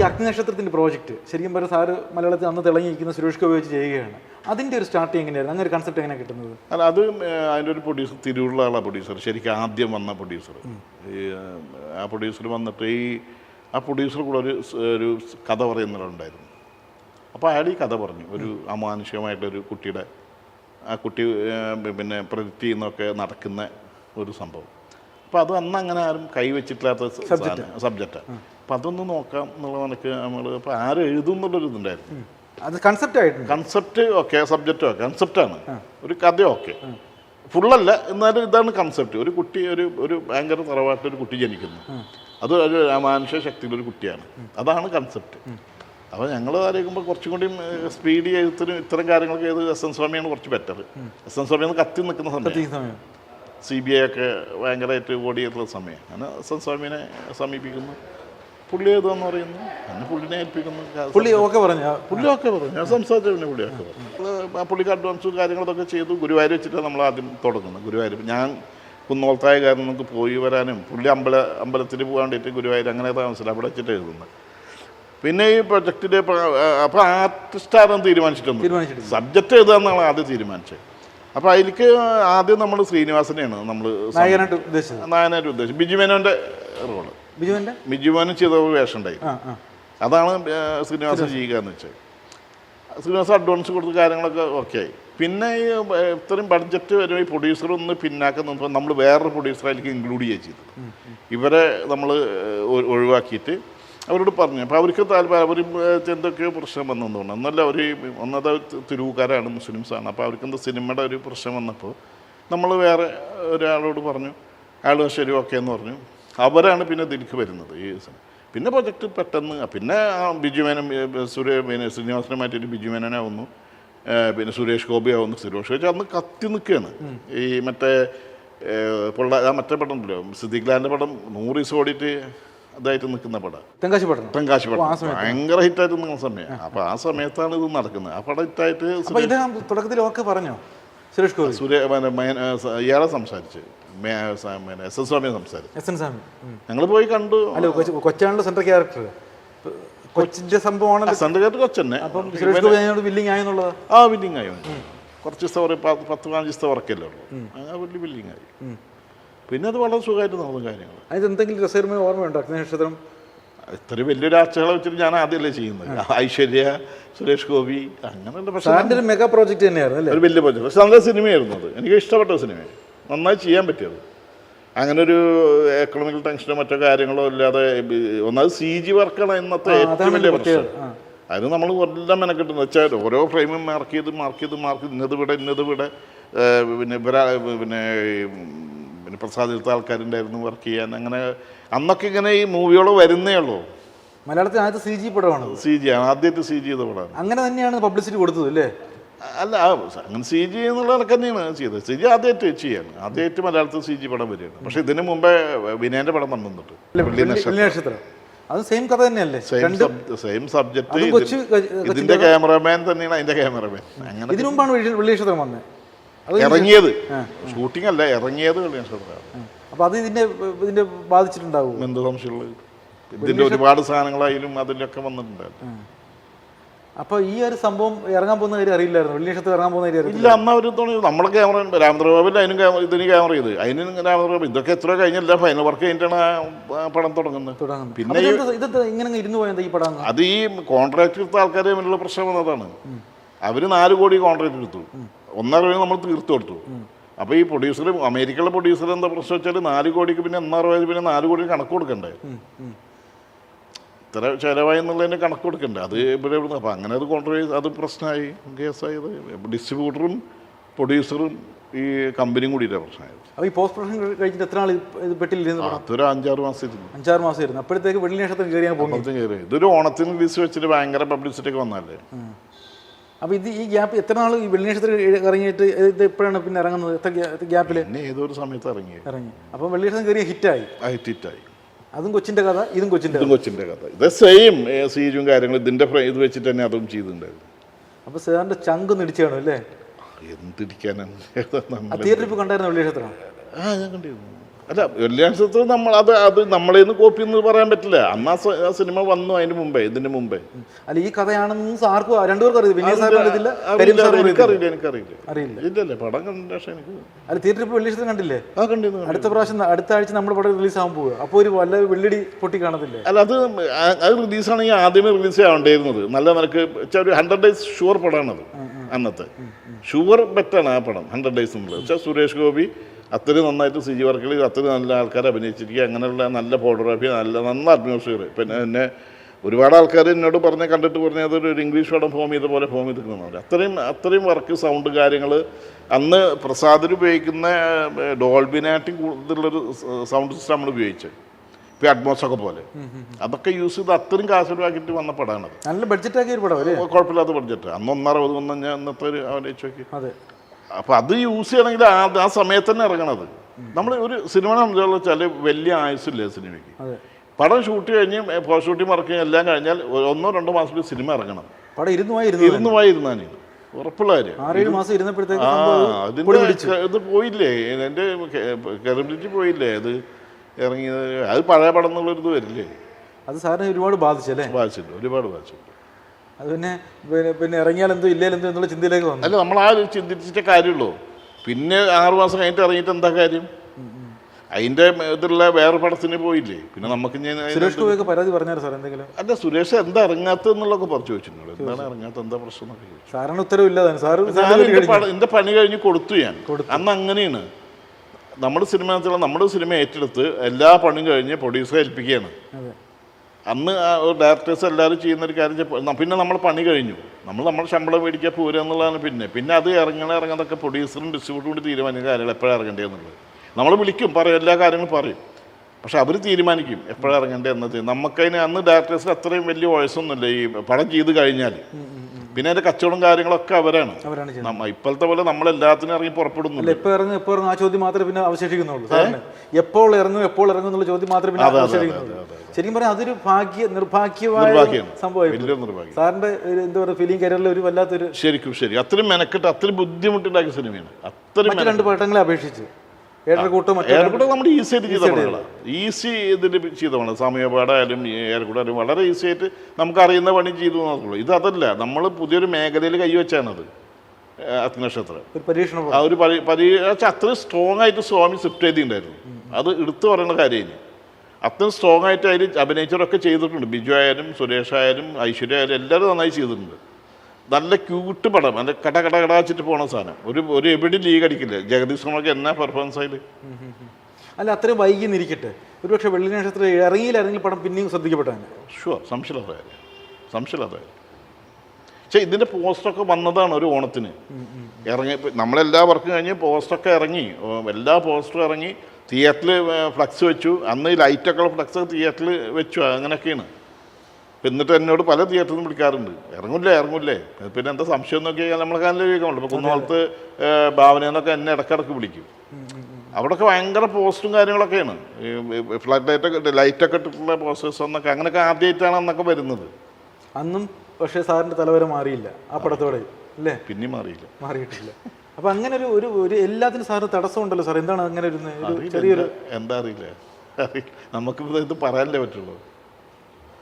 ഈ അഗ്നിനക്ഷത്രത്തിന്റെ പ്രോജക്റ്റ്. ശരിക്കും പറഞ്ഞ സാറ് മലയാളത്തിൽ അന്ന് തിളങ്ങിയിരിക്കുന്ന സുരേഷ് ഗോപി വെച്ച് ചെയ്യുകയാണ്. അതിന്റെ ഒരു സ്റ്റാർട്ടിങ് എങ്ങനെയായിരുന്നു? അങ്ങനെ ഒരു കൺസെപ്റ്റ് എങ്ങനെ കിട്ടുന്നത്? അല്ല അത് അതിന്റെ ഒരു പ്രൊഡ്യൂസർ തിരുവുള്ള ആളാണ് പ്രൊഡ്യൂസർ ശരിക്കും ആദ്യം വന്ന പ്രൊഡ്യൂസർ ആ പ്രൊഡ്യൂസർ വന്നിട്ട് ഈ ആ പ്രൊഡ്യൂസർ കൂടെ ഒരു ഒരു കഥ പറയുന്ന ഒരാളുണ്ടായിരുന്നു. അപ്പോൾ അയാൾ ഈ കഥ പറഞ്ഞു. ഒരു അമാനുഷികമായിട്ടൊരു കുട്ടിയുടെ ആ കുട്ടി പിന്നെ പ്രൊജക്റ്റ് എന്നൊക്കെ നടക്കുന്ന ഒരു സംഭവം. അപ്പോൾ അത് അന്ന് അങ്ങനെ ആരും കൈവച്ചിട്ടില്ലാത്ത സബ്ജക്റ്റാണ് അപ്പോൾ അതൊന്ന് നോക്കാം എന്നുള്ള നിനക്ക് നമ്മൾ ഇപ്പം ആരും എഴുതും എന്നുള്ളൊരു ഇതുണ്ടായിരുന്നു. അത് കൺസെപ്റ്റ് ആയിട്ട് കൺസെപ്റ്റ് ഓക്കെ സബ്ജക്റ്റ് ഓക്കെ കൺസെപ്റ്റാണ് ഒരു കഥ ഓക്കെ ഫുള്ളല്ല എന്നാലും ഇതാണ് കൺസെപ്റ്റ് ഒരു കുട്ടി ഒരു ഒരു ഭയങ്കര തറവാട്ട് ഒരു കുട്ടി ജനിക്കുന്നു. അത് ഒരു മാനുഷ്യ ശക്തിയുടെ ഒരു കുട്ടിയാണ് അതാണ് കൺസെപ്റ്റ് അപ്പോൾ ഞങ്ങൾ ആലോചിക്കുമ്പോൾ കുറച്ചും കൂടി സ്പീഡി എഴുത്തിനും ഇത്തരം കാര്യങ്ങളൊക്കെ ഏത് എസ് എൻ സ്വാമിയാണ് കുറച്ച് ബെറ്റർ എസ് എൻ സ്വാമി ഒന്ന് കത്തി നിൽക്കുന്ന സമയം. സി ബി ഐ ഒക്കെ ഭയങ്കരമായിട്ട് ഓടിയിട്ടുള്ള സമയം. അങ്ങനെ എസ് എൻ സ്വാമിനെ സമീപിക്കുന്നു. പുള്ളി ഏതാന്ന് പറയുന്നു? അന്ന് പുള്ളിനെ ഏൽപ്പിക്കുന്നു. പുള്ളി ഓക്കെ പറഞ്ഞു. പുള്ളിയൊക്കെ പറഞ്ഞു. ഞാൻ സംസാരിച്ച പിന്നെ പുള്ളിയൊക്കെ പറഞ്ഞു. ആ പുള്ളിക്ക് അഡ്വാൻസ് കാര്യങ്ങളൊക്കെ ചെയ്തു. ഗുരുവായൂർ വെച്ചിട്ടാണ് നമ്മൾ ആദ്യം തുടങ്ങുന്നത്. ഗുരുവായൂർ. ഞാൻ കുന്നോളത്തായ കാരണം നമുക്ക് പോയി വരാനും പുള്ളി അമ്പല അമ്പലത്തിൽ പോകാൻ വേണ്ടിയിട്ട് ഗുരുവായൂർ അങ്ങനെ താമസിച്ചില്ല അവിടെ വെച്ചിട്ട് എഴുതുന്നത് പിന്നെ ഈ പ്രൊജക്റ്റിന്റെ അപ്പോൾ ആർട്ടിസ്റ്റ് ആരും തീരുമാനിച്ചിട്ടൊന്നും തീരുമാനിച്ചിട്ടില്ല. സബ്ജക്റ്റ് എഴുതാന്നാണ് ആദ്യം തീരുമാനിച്ചത്. അപ്പോൾ അതിലേക്ക് ആദ്യം നമ്മൾ ശ്രീനിവാസനെയാണ് നമ്മൾ നായകനായിട്ട് ഉദ്ദേശിച്ചത്. നായകനായിട്ട് ഉദ്ദേശിച്ചത്. ബിജുമേനോന്റെ റോൾ ബിജുവിന്റെ? ബിജുമേനൻ ചെയ്ത വേഷം ഉണ്ടായി അതാണ് ശ്രീനിവാസൻ ചെയ്യുക എന്ന് വെച്ചാൽ ശ്രീനിവാസൻ അഡ്വാൻസ് കൊടുത്ത കാര്യങ്ങളൊക്കെ ഓക്കെ ആയി. പിന്നെ ഈ ഇത്രയും ബഡ്ജറ്റ് വരുമ്പോൾ ഈ പ്രൊഡ്യൂസർ ഒന്ന് പിന്നാക്കം നിന്നപ്പോൾ നമ്മൾ വേറൊരു പ്രൊഡ്യൂസറായിരിക്കും ഇൻക്ലൂഡ് ചെയ്യുക ചെയ്തത്. ഇവരെ നമ്മൾ ഒഴിവാക്കിയിട്ട് അവരോട് പറഞ്ഞു. അപ്പോൾ അവർക്ക് താല്പര്യം അവർ എന്തൊക്കെയോ പ്രശ്നം വന്നെന്ന് തോന്നുന്നു എന്നല്ല അവർ ഒന്നത് തിരുവുകാരാണ് മുസ്ലിംസാണ് അപ്പോൾ അവർക്ക് എന്താ സിനിമയുടെ ഒരു പ്രശ്നം വന്നപ്പോൾ നമ്മൾ വേറെ ഒരാളോട് പറഞ്ഞു. അയാൾ ശരി ഓക്കെ എന്ന് പറഞ്ഞു. അവരാണ് പിന്നെ തിരിച്ചു വരുന്നത് ഈ സമയം പിന്നെ പ്രൊജക്റ്റ് പെട്ടെന്ന് പിന്നെ ആ ബിജുമേനൻ സുരേ പിന്നെ ശ്രീനിവാസനെ മാറ്റിയിട്ട് ബിജുമേനനാവുന്നു പിന്നെ സുരേഷ് ഗോപി ആവുന്നു സുരേഷ് ഗോപി അന്ന് കത്തി നിൽക്കുകയാണ്. ഈ മറ്റേ പൊള്ള ആ മറ്റേ പടം ഉണ്ടല്ലോ സിദ്ദിഖ് ലാലിന്റെ പടം നൂറ് ദിവസം ഓടിയിട്ട് ഇതായിട്ട് നിൽക്കുന്ന പടം. തെങ്കാശി പടം. തെങ്കാശി പടം. ഭയങ്കര ഹിറ്റായിട്ട് നിൽക്കുന്ന സമയം. അപ്പോൾ ആ സമയത്താണ് ഇത് നടക്കുന്നത്. ആ പടം ഹിറ്റായിട്ട് തുടക്കത്തിലൊക്കെ ഇദ്ദേഹം തുടക്കത്തിൽ ഓക്കെ പറഞ്ഞോ? സുരേഷ് ഗോപി. സൂര്യ ഇയാളെ സംസാരിച്ച്. എസ് എസ് സ്വാമിയെ സംസാരിച്ചു. S N Swami. ഞങ്ങൾ പോയി കണ്ടു. അല്ല കൊച്ചു കൊച്ചാണല്ലോ സെൻട്രൽ ക്യാരക്ടർ. കൊച്ചിന്റെ സംഭവമാണ് സെൻട്രൽ കൊച്ചന്നെ. അപ്പം സുരേഷ് ഗോപി അതിനോട് ബില്ലിംഗ് ആയെന്നുള്ളത്? ആ ബില്ലിംഗ് ആയി കുറച്ച് ദിവസം ഒരു പത്ത് പത്ത് പതിനഞ്ച് ദിവസത്തെ വർക്കല്ലേ ഉള്ളൂ. വലിയ ബില്ലിംഗ് ആയി. പിന്നെ അത് വളരെ സുഖമായിട്ട് നടന്നു കാര്യങ്ങൾ അതിന് എന്തെങ്കിലും രസകരമായ ഓർമ്മയുണ്ടോ? അഗ്നിനക്ഷത്രം ഇത്ര വലിയൊരു ആഴ്ചകളെ വെച്ചിട്ട് ഞാൻ ആദ്യമല്ലേ ചെയ്യുന്നത്. ഐശ്വര്യ സുരേഷ് ഗോപി അങ്ങനെയുള്ള പക്ഷേ മെഗാ പ്രോജക്റ്റ് തന്നെയായിരുന്നു അല്ലേ? ഒരു വലിയ പ്രോജക്റ്റ്. പക്ഷെ നല്ല സിനിമയായിരുന്നു അത്. എനിക്ക് ഇഷ്ടപ്പെട്ട സിനിമയാണ് നന്നായി ചെയ്യാൻ പറ്റിയത്. അങ്ങനെ ഒരു എക്കണോമിക്കൽ ടെൻഷനോ മറ്റോ കാര്യങ്ങളോ ഇല്ലാതെ ഒന്നാമത് സി ജി വർക്കാണ് ഇന്നത്തെ ഏറ്റവും വലിയ പ്രശ്നം. അത് നമ്മൾ എല്ലാം മെനക്കെട്ടെന്ന് വെച്ചാൽ ഓരോ ഫ്രെയിമും മാർക്ക് ചെയ്ത് മാർക്ക് ചെയ്ത് മാർക്ക് ഇന്നത് ഇവിടെ ഇന്നത് ഇവിടെ പിന്നെ പിന്നെ പ്രസാദ് എടുത്ത ആൾക്കാരുണ്ടായിരുന്നു വർക്ക് ചെയ്യാൻ. അങ്ങനെ അന്നൊക്കെ ഇങ്ങനെ ഈ മൂവികൾ വരുന്നേ ഉള്ളൂ. മലയാളത്തിൽ ആദ്യത്തെ സി ജി പടമാണ് സി ജി ആണ്. ആദ്യത്തെ സി ജി ചെയ്ത പടമാണ്. അങ്ങനെ തന്നെയാണ് പബ്ലിസിറ്റി കൊടുത്തത് അല്ലേ? അല്ല അങ്ങനെ സി ജി എന്നുള്ള കണക്ക് തന്നെയാണ് ചെയ്തത്. സി ജി ആദ്യമായിട്ട് ചെയ്യാണ്. ആദ്യമായിട്ട് മലയാളത്തിൽ സി ജി പടം വരികയാണ്. പക്ഷെ ഇതിന് മുമ്പേ വിനയന്റെ പടം വന്നിട്ടുണ്ട്. അത് സെയിം കഥ തന്നെയല്ലേ? സെയിം സബ്ജക്ട് ഇതിന്റെ ക്യാമറമാൻ തന്നെയാണ് അതിന്റെ ക്യാമറമാൻ അങ്ങനെ ഇതിനു മുമ്പാണ് വെള്ളി- നക്ഷത്രം വന്നത്. ഇറങ്ങിയത്. ഷൂട്ടിംഗ് അല്ല ഇറങ്ങിയത് കളിയാൻ നക്ഷത്രമാണ് അപ്പൊ അത് ഇതിന്റെ ഇതിന്റെ ബാധിച്ചിട്ടുണ്ടാവും? എന്ത് സംശയമുള്ളത്? ഇതിന്റെ ഒരുപാട് സാധനങ്ങളായാലും അതിലൊക്കെ വന്നിട്ടുണ്ടായിരുന്നു അപ്പൊ ഈ ഒരു സംഭവം ഇറങ്ങാൻ പോകുന്ന കാര്യം അറിയില്ലായിരുന്നു. വെള്ളി ഇറങ്ങാൻ പോകുന്ന കാര്യം ഇല്ല അന്ന് അവർ തോന്നി നമ്മളെ ക്യാമറ രാമദ്രബാബിൽ അതിനും ക്യാമറ ഇതിന് ക്യാമറ ചെയ്ത്. അതിനും രാമദ്രബാബ് ഇതൊക്കെ എത്ര കഴിഞ്ഞല്ല ഫൈനൽ വർക്ക് കഴിഞ്ഞിട്ടാണ് ആ പടം തുടങ്ങുന്നത്. പിന്നെ ഇതെന്താ ഇങ്ങനെ ഇരുന്ന് പോയത് ഈ പടം? അത് ഈ കോൺട്രാക്ട് എടുത്ത ആൾക്കാരെ തമ്മിലുള്ള പ്രശ്നം വന്നതാണ് അവർ നാല് കോടി കോൺട്രാക്ട് എടുത്തു. ഒന്നര രൂപ നമ്മൾ തീർത്തു കൊടുത്തു. അപ്പോൾ ഈ പ്രൊഡ്യൂസർ അമേരിക്കയിലെ പ്രൊഡ്യൂസർ എന്താ പ്രശ്നം വെച്ചാൽ നാല് കോടിക്ക് പിന്നെ ഒന്നര രൂപ പിന്നെ നാല് കോടി കണക്ക് കൊടുക്കണ്ടേ? ഇത്ര ചിലവായി എന്നുള്ളതിന് കണക്ക് കൊടുക്കണ്ടേ? അത് ഇവിടെ ഇവിടുന്ന് അപ്പം അങ്ങനെ അത് കോൺട്രവേഴ്സ് അത് പ്രശ്നമായി കേസായത്. ഡിസ്ട്രിബ്യൂട്ടറും പ്രൊഡ്യൂസറും ഈ കമ്പനിയും കൂടി പ്രശ്നമായത്. അപ്പോൾ ഈ പോസ്റ്റ് പ്രൊഡക്ഷൻ കഴിഞ്ഞിട്ട് എത്ര നാൾ ഇത് പെട്ടിലിരുന്ന് അതൊരു അഞ്ചാറ് മാസം ഇരുന്നു അഞ്ചാറ് മാസം ഇരുന്നു അപ്പോഴത്തേക്ക് പോകും ഇതൊരു ഓണത്തിന് റിലീസ് വെച്ചിട്ട് ഭയങ്കര പബ്ലിസിറ്റി ഒക്കെ വന്നല്ലേ അപ്പൊ ഇത് ഈ ഗ്യാപ്പ് എത്ര നാൾ ഈ വെള്ളി നക്ഷത്രം ഇറങ്ങിയിട്ട് ഇത് എപ്പോഴാണ് പിന്നെ ഇറങ്ങുന്നത്? എത്ര ഗ്യാപ്പിൽ പിന്നെ ഏതൊരു സമയത്ത് ഇറങ്ങി. ഇറങ്ങി. അപ്പൊ വെള്ളി നക്ഷത്രം കയറിയ ഹിറ്റായി. ഹിറ്റായി. അതും കൊച്ചിന്റെ കഥ ഇതും കൊച്ചിന്റെ ഇതും കൊച്ചിന്റെ കഥ. ഇത് സെയിം സീജും കാര്യങ്ങളും ഇതിന്റെ ഫ്ര- ഇത് വെച്ചിട്ട് തന്നെ അതും ചെയ്തിട്ടുണ്ടായിരുന്നു. അപ്പൊ സാറിന്റെ ചങ്ക് നിടിച്ചാണോ അല്ലേ? നമ്മൾ തിയേറ്ററിൽ ഇപ്പോൾ കണ്ടായിരുന്നു വെള്ളി നക്ഷത്രം? ആ ഞാൻ കണ്ടിരുന്നു. അല്ല വെള്ളിയാഴ്ചത്ത് നമ്മൾ അത് അത് നമ്മളെ നിന്ന് കോപ്പി എന്ന് പറയാൻ പറ്റില്ല. അന്ന് ആ സിനിമ വന്നു അതിന് മുമ്പേ ഇതിന് മുമ്പേ. അല്ല ഈ കഥയാണെന്ന് ആർക്കും രണ്ടുപേർക്കും അറിയില്ല. എനിക്കറിയില്ല ഇല്ലല്ലേ പടം കണ്ട പക്ഷേ എനിക്ക് അല്ല തിയേറ്ററിൽ ഇപ്പോൾ വെള്ളിയാഴ്ച കണ്ടില്ലേ? ആ കണ്ടിരുന്നു അടുത്ത പ്രാവശ്യം അടുത്ത ആഴ്ച നമ്മുടെ പടം റിലീസ് ആകാൻ പോവുക. അപ്പോൾ ഒരു വല്ല വെള്ളിടി പൊട്ടി കാണത്തില്ലേ? അല്ല അത് അത് റിലീസാണെങ്കിൽ ആദ്യമേ റിലീസ് ആവേണ്ടിയിരുന്നത്. നല്ല നിനക്ക് വെച്ചാൽ ഒരു ഹൺഡ്രഡ് ഡേയ്സ് ഷുവർ പടമാണത് അന്നത്തെ. ഷുവർ ബെറ്റാണ് ആ പടം ഹൺഡ്രഡ് ഡേയ്സ് എന്നുള്ളത് വെച്ചാൽ സുരേഷ് ഗോപി അത്രയും നന്നായിട്ട് സി ജി വർക്കിൽ അത്രയും നല്ല ആൾക്കാർ അഭിനയിച്ചിരിക്കുക അങ്ങനെയുള്ള നല്ല ഫോട്ടോഗ്രാഫി നല്ല നന്ന അറ്റ്മോസ്ഫിയർ പിന്നെ എന്നെ ഒരുപാട് ആൾക്കാർ എന്നോട് പറഞ്ഞ് കണ്ടിട്ട് പറഞ്ഞ അതൊരു ഒരു ഇംഗ്ലീഷ് പടം ഫോം ചെയ്ത പോലെ ഫോം ചെയ്തിരിക്കുന്നതാണ് അത്രയും അത്രയും വർക്ക് സൗണ്ട് കാര്യങ്ങൾ അന്ന് പ്രസാദിൽ ഉപയോഗിക്കുന്ന ഡോൾബിനായിട്ടും കൂടുതലുള്ളൊരു സൗണ്ട് സിസ്റ്റം നമ്മൾ ഉപയോഗിച്ചത്. അറ്റ്മോസ് ഒക്കെ പോലെ. അതൊക്കെ യൂസ് ചെയ്ത് അത്രയും കാശുണ്ടാക്കിയിട്ട് വന്ന പടമാണത്. നല്ല ബഡ്ജറ്റാക്കിയ ഒരു പടം കുഴപ്പമില്ലാത്ത ബഡ്ജറ്റ് അന്ന് ഒന്നര വന്ന ഞാൻ ഇന്നത്തെ ഒരു നോക്കി. അതെ. അപ്പോൾ അത് യൂസ് ചെയ്യണമെങ്കിൽ ആ ആ സമയത്ത് തന്നെ ഇറങ്ങണത്. നമ്മൾ ഒരു സിനിമ സംബന്ധിച്ചുള്ള വെച്ചാൽ വലിയ ആയുസില്ല സിനിമയ്ക്ക് പടം ഷൂട്ട് കഴിഞ്ഞ് പോസ്റ്റ് ഷൂട്ടിങ് വർക്ക് എല്ലാം കഴിഞ്ഞാൽ ഒന്നോ രണ്ടോ മാസത്തിൽ സിനിമ ഇറങ്ങണം. പടം ഇരുന്ന് പോയി ഇരുന്ന് ഇരുന്ന് പോയി ഇരുന്നാണ് ഉറപ്പുള്ള കാര്യം ആ അതിന്റെ ഇത് പോയില്ലേ? എന്റെ കെറബിലിറ്റി പോയില്ലേ? അത് ഇറങ്ങിയത്. അത് പഴയ പടം എന്നുള്ളൊരു ഇത് വരില്ലേ? അത് സാറിനെ ഒരുപാട് ബാധിച്ചല്ലേ? ബാധിച്ചിട്ടുണ്ട്. ഒരുപാട് ബാധിച്ചിട്ടുണ്ട്. അത് പിന്നെ പിന്നെ പിന്നെ ഇറങ്ങിയാൽ എന്തോ ഇല്ലേ എന്തോ എന്നുള്ള ചിന്തയിലേക്ക് വന്നു. അല്ല നമ്മൾ ആ ഒരു ചിന്തിച്ചിട്ടേ കാര്യമുള്ളൂ. പിന്നെ ആറു മാസം കഴിഞ്ഞിട്ട് ഇറങ്ങിയിട്ട് എന്താ കാര്യം? അതിന്റെ ഇതിലുള്ള വേറെ പടത്തിന് പോയില്ലേ? പിന്നെ നമുക്ക് സുരേഷ് ഗോപിയൊക്കെ പരാതി പറഞ്ഞാൽ സാർ എന്തെങ്കിലും? അല്ല സുരേഷ് എന്താ ഇറങ്ങാത്ത എന്നുള്ളതൊക്കെ പറഞ്ഞു ചോദിച്ചിട്ടുണ്ട്. എന്താണ് ഇറങ്ങാത്ത എന്താ പ്രശ്നം സാറിന് ഉത്തരവില്ലാതാണ് എന്റെ പണി കഴിഞ്ഞ് കൊടുത്തു ഞാൻ. അന്ന് അങ്ങനെയാണ്. നമ്മുടെ സിനിമ നമ്മുടെ സിനിമ ഏറ്റെടുത്ത് എല്ലാ പണിയും കഴിഞ്ഞ് പ്രൊഡ്യൂസർ ഏൽപ്പിക്കുകയാണ്. അന്ന് ഡയറക്ടേഴ്സ് എല്ലാവരും ചെയ്യുന്ന ഒരു കാര്യം പിന്നെ നമ്മൾ പണി കഴിഞ്ഞു. നമ്മൾ നമ്മൾ ശമ്പളം മേടിക്കാൻ പോരുക എന്നുള്ളതാണ് പിന്നെ. പിന്നെ അത് ഇറങ്ങണ ഇറങ്ങാതൊക്കെ പ്രൊഡ്യൂസറും ഡിസ്ട്രിബ്യൂട്ടറും കൂടി തീരുമാനിക്കുന്ന കാര്യങ്ങൾ എപ്പോഴാണ് ഇറങ്ങേണ്ടതെന്നുള്ളത് നമ്മൾ വിളിക്കും പറയും എല്ലാ കാര്യങ്ങളും പറയും. പക്ഷെ അവർ തീരുമാനിക്കും എപ്പോഴാണ് ഇറങ്ങേണ്ടത് എന്നത്. നമുക്കതിന് അന്ന് ഡയറക്ടേഴ്സിന് അത്രയും വലിയ വയസ്സൊന്നുമില്ല ഈ പടം ചെയ്ത് കഴിഞ്ഞാൽ പിന്നെ അതിന്റെ കച്ചവടം കാര്യങ്ങളൊക്കെ അവരാണ്. അവരാണ് ചെയ്യുന്നത്. നമ്മ ഇപ്പോഴത്തെ പോലെ നമ്മൾ എല്ലാത്തിനും ഇറങ്ങി പുറപ്പെടുന്നു എപ്പോൾ ഇറങ്ങും എപ്പോൾ ഇറങ്ങും. ആ ചോദ്യം മാത്രമേ പിന്നെ അവശേഷിക്കുന്നുള്ളൂ. സാറിന് എപ്പോൾ ഇറങ്ങും എപ്പോൾ ഇറങ്ങും എന്നുള്ള ചോദ്യം മാത്രമേ പിന്നെ അവശേഷിക്കുന്നുള്ളൂ. ശരിക്കും പറഞ്ഞാൽ അതൊരു ഭാഗ്യ നിർഭാഗ്യമായ സംഭവമായിരുന്നു. സാറിന്റെ എന്താ പറയുക ഫിലിം കരിയറിൽ ഒരു വല്ലാത്തൊരു ശരിക്കും ശരി അത്രയും മെനക്കെട്ട് അത്രയും ബുദ്ധിമുട്ടുണ്ടാക്കിയ സിനിമയാണ്. അത്രയും രണ്ട് പടങ്ങളെ അപേക്ഷിച്ച്. ഏഴര കൂട്ടം മറ്റേ ഏറെക്കൂടെ നമ്മൾ ഈസി ആയിട്ട് ചെയ്ത ഈസി ഇതിൽ ചെയ്ത പണം സമയപാടായാലും ഏറെക്കൂടെ വളരെ ഈസി ആയിട്ട് നമുക്ക് അറിയുന്ന പണി ചെയ്തു നോക്കുള്ളൂ ഇത് അതല്ല നമ്മൾ പുതിയൊരു മേഖലയിൽ കൈവച്ചാണത് അഗ്നക്ഷത്രം. ആ ഒരു പരി പരീക്ഷ അത്രയും സ്ട്രോങ് ആയിട്ട് സ്വാമി സ്വിഫ്റ്റ് ചെയ്തിട്ടുണ്ടായിരുന്നു അത് എടുത്തു പറയുന്ന കാര്യമില്ല അത്രയും സ്ട്രോങ് ആയിട്ട് അതിൽ അഭിനയിച്ചവരൊക്കെ ചെയ്തിട്ടുണ്ട്. ബിജു ആയാലും സുരേഷ് ആയാലും ഐശ്വര്യ ആയാലും എല്ലാവരും നന്നായി ചെയ്തിട്ടുണ്ട്. നല്ല ക്യൂട്ട് പടം. അതിന്റെ കട കട കടാച്ചിട്ട് പോണ സാധനം. ഒരു ഒരു എവിടെ ലീഗ് അടിക്കില്ല. ജഗദീഷ് കുമാർക്ക് എന്നാ പെർഫോമൻസ് ആയിൽ. അല്ല അത്രയും വൈകി നിരിക്കട്ടെ. ഒരുപക്ഷെ വെള്ളി നക്ഷത്രം ഇറങ്ങിയിൽ ഇറങ്ങി പടം പിന്നെയും ശ്രദ്ധിക്കപ്പെട്ടാണ് ഷുവർ സംശയമില്ലാത്ത കാര്യം. സംശയമില്ലാത്ത കാര്യം. പക്ഷേ ഇതിന്റെ പോസ്റ്ററൊക്കെ വന്നതാണ് ഒരു ഓണത്തിന്. ഇറങ്ങി നമ്മളെല്ലാ വർക്കും കഴിഞ്ഞ് പോസ്റ്ററൊക്കെ ഇറങ്ങി. എല്ലാ പോസ്റ്ററും ഇറങ്ങി. തിയേറ്ററിൽ ഫ്ലക്സ് വെച്ചു. അന്ന് ഈ ലൈറ്റൊക്കെ ഉള്ള ഫ്ലക്സ് തിയേറ്ററിൽ വെച്ചു. അങ്ങനെയൊക്കെയാണ്. എന്നിട്ട് എന്നോട് പല തിയേറ്ററിൽ നിന്ന് വിളിക്കാറുണ്ട്. ഇറങ്ങില്ലേ ഇറങ്ങില്ലേ? പിന്നെ എന്താ സംശയം നോക്കി കഴിഞ്ഞാൽ നമ്മളെ കാലിൽ ചോദിക്കാമല്ലോ ഇപ്പോൾ കുന്നോളത്ത് ഭാവനയെന്നൊക്കെ എന്നെ ഇടക്കിടക്ക് വിളിക്കും. അവിടെയൊക്കെ ഭയങ്കര പോസ്റ്റും കാര്യങ്ങളൊക്കെയാണ്. ഫ്ലഡ് ലൈറ്റൊക്കെ ലൈറ്റൊക്കെ ഇട്ടിട്ടുള്ള പോസ്റ്റേഴ്സ് എന്നൊക്കെ അങ്ങനെയൊക്കെ ആദ്യമായിട്ടാണ് അന്നൊക്കെ വരുന്നത്. അന്നും പക്ഷേ സാറിന്റെ തലവരെ മാറിയില്ല. ആ പടത്തോടെ അല്ലേ പിന്നെ മാറിയില്ല. മാറിയിട്ടില്ല. അപ്പൊ അങ്ങനെ ഒരു ഒരു ഒരു എല്ലാത്തിനും സാറിന് തടസ്സമുണ്ടല്ലോ സാർ എന്താണ് അങ്ങനെ ഒരു ചെറിയൊരു എന്താ- അറിയില്ല. നമുക്കിപ്പോൾ ഇത് പറയാനല്ലേ പറ്റുള്ളൂ.